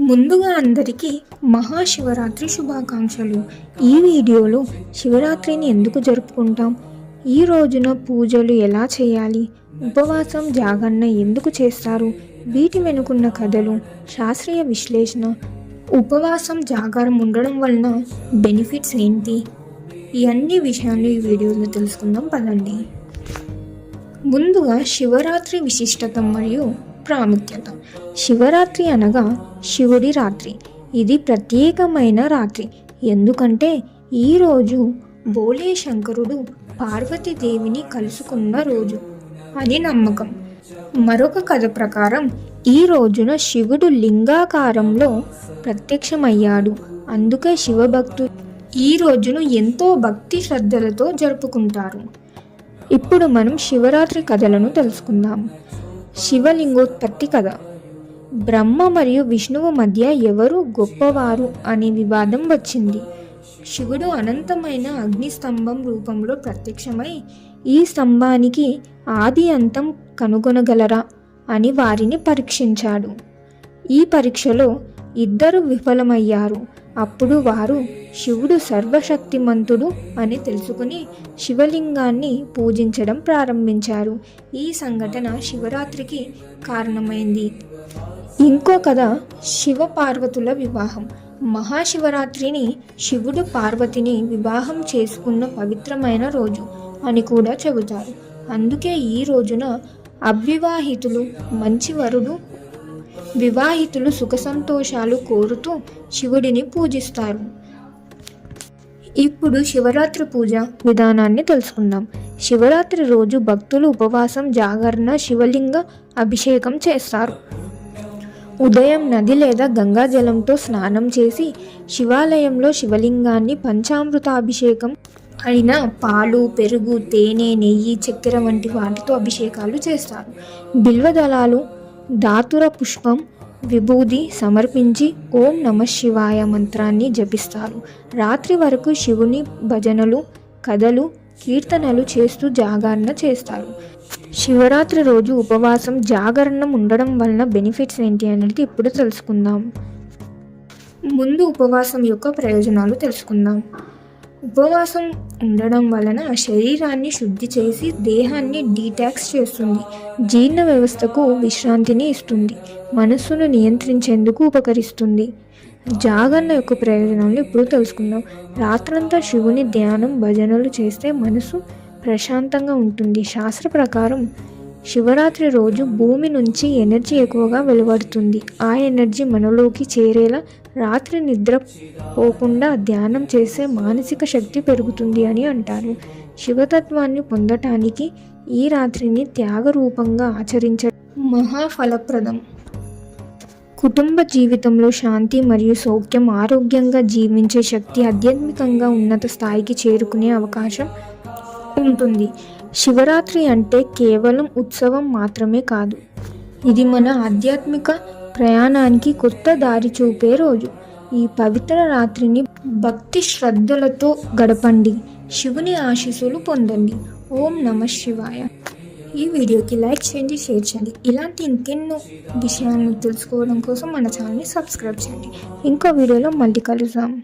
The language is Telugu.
ముందుగా అందరికీ మహాశివరాత్రి శుభాకాంక్షలు. ఈ వీడియోలో శివరాత్రిని ఎందుకు జరుపుకుంటాం? ఈ రోజున పూజలు ఎలా చేయాలి? ఉపవాసం జాగరణ ఎందుకు చేస్తారు? వీటి వెనుకున్న కథలు శాస్త్రీయ విశ్లేషణ ఉపవాసం జాగారం ఉండడం వలన బెనిఫిట్స్ ఏంటి? ఈ అన్ని విషయాలు ఈ వీడియోలో తెలుసుకుందాం పదండి. ముందుగా శివరాత్రి విశిష్టత మరియు ప్రాముఖ్యత. శివరాత్రి అనగా శివుడి రాత్రి. ఇది ప్రత్యేకమైన రాత్రి. ఎందుకంటే ఈరోజు బోలే శంకరుడు పార్వతీదేవిని కలుసుకున్న రోజు. అని నమ్మకం. మరొక కథ ప్రకారం ఈ రోజున శివుడు లింగాకారంలో ప్రత్యక్షమయ్యాడు. అందుకే శివభక్తులు ఈ రోజును ఎంతో భక్తి శ్రద్ధలతో జరుపుకుంటారు. ఇప్పుడు మనం శివరాత్రి కథలను తెలుసుకుందాం. శివలింగోత్పత్తి కథ. బ్రహ్మ మరియు విష్ణువు మధ్య ఎవరు గొప్పవారు అనే వివాదం వచ్చింది. శివుడు అనంతమైన అగ్ని స్తంభం రూపంలో ప్రత్యక్షమై ఈ స్తంభానికి ఆది అంతం కనుగొనగలరా అని వారిని పరీక్షించాడు. ఈ పరీక్షలో ఇద్దరు విఫలమయ్యారు. అప్పుడు వారు శివుడు సర్వశక్తిమంతుడు అని తెలుసుకుని శివలింగాన్ని పూజించడం ప్రారంభించారు. ఈ సంఘటన శివరాత్రికి కారణమైంది. ఇంకో కథ శివ పార్వతుల వివాహం. మహాశివరాత్రిని శివుడు పార్వతిని వివాహం చేసుకున్న పవిత్రమైన రోజు అని కూడా చెబుతారు. అందుకే ఈ రోజున అవివాహితులు మంచి వరుడు వివాహితులు సుఖ సంతోషాలు కోరుతూ శివుడిని పూజిస్తారు. ఇప్పుడు శివరాత్రి పూజ విధానాన్ని తెలుసుకుందాం. శివరాత్రి రోజు భక్తులు ఉపవాసం జాగరణ శివలింగ అభిషేకం చేస్తారు. ఉదయం నది లేదా గంగా జలంతో స్నానం చేసి శివాలయంలో శివలింగాన్ని పంచామృతాభిషేకం అయిన పాలు పెరుగు తేనె నెయ్యి చక్కెర వంటి వాటితో అభిషేకాలు చేస్తారు. బిల్వదళాలు దాతుర పుష్పం విభూది సమర్పించి ఓం నమ శివాయ మంత్రాన్ని జపిస్తారు. రాత్రి వరకు శివుని భజనలు కథలు కీర్తనలు చేస్తూ జాగరణ చేస్తారు. శివరాత్రి రోజు ఉపవాసం జాగరణం ఉండడం వలన బెనిఫిట్స్ ఏంటి అనేది ఇప్పుడు తెలుసుకుందాం. ముందు ఉపవాసం యొక్క ప్రయోజనాలు తెలుసుకుందాం. ఉపవాసం ఉండడం వలన శరీరాన్ని శుద్ధి చేసి దేహాన్ని డీటాక్స్ చేస్తుంది. జీర్ణ వ్యవస్థకు విశ్రాంతిని ఇస్తుంది. మనస్సును నియంత్రించేందుకు ఉపకరిస్తుంది. జాగరణ యొక్క ప్రయోజనాలు ఇప్పుడు తెలుసుకుందాం. రాత్రంతా శివుని ధ్యానం భజనలు చేస్తే మనసు ప్రశాంతంగా ఉంటుంది. శాస్త్ర ప్రకారం శివరాత్రి రోజు భూమి నుంచి ఎనర్జీ ఎక్కువగా వెలువడుతుంది. ఆ ఎనర్జీ మనలోకి చేరేలా రాత్రి నిద్ర పోకుండా ధ్యానం చేసే మానసిక శక్తి పెరుగుతుంది అని అంటారు. శివతత్వాన్ని పొందటానికి ఈ రాత్రిని త్యాగ రూపంగా ఆచరించడం మహాఫలప్రదం. కుటుంబ జీవితంలో శాంతి మరియు సౌఖ్యం ఆరోగ్యంగా జీవించే శక్తి ఆధ్యాత్మికంగా ఉన్నత స్థాయికి చేరుకునే అవకాశం ఉంటుంది. శివరాత్రి అంటే కేవలం ఉత్సవం మాత్రమే కాదు. ఇది మన ఆధ్యాత్మిక ప్రయాణానికి కొత్త దారి చూపే రోజు. ఈ పవిత్ర రాత్రిని భక్తి శ్రద్ధలతో గడపండి. శివుని ఆశీస్సులు పొందండి. ఓం నమ శివాయ. ఈ వీడియోకి లైక్ చేయండి షేర్ చేయండి. ఇలాంటి ఇంకెన్నో విషయాలను తెలుసుకోవడం కోసం మన ఛానల్ని సబ్స్క్రైబ్ చేయండి. ఇంకో వీడియోలో మళ్ళీ కలుద్దాం.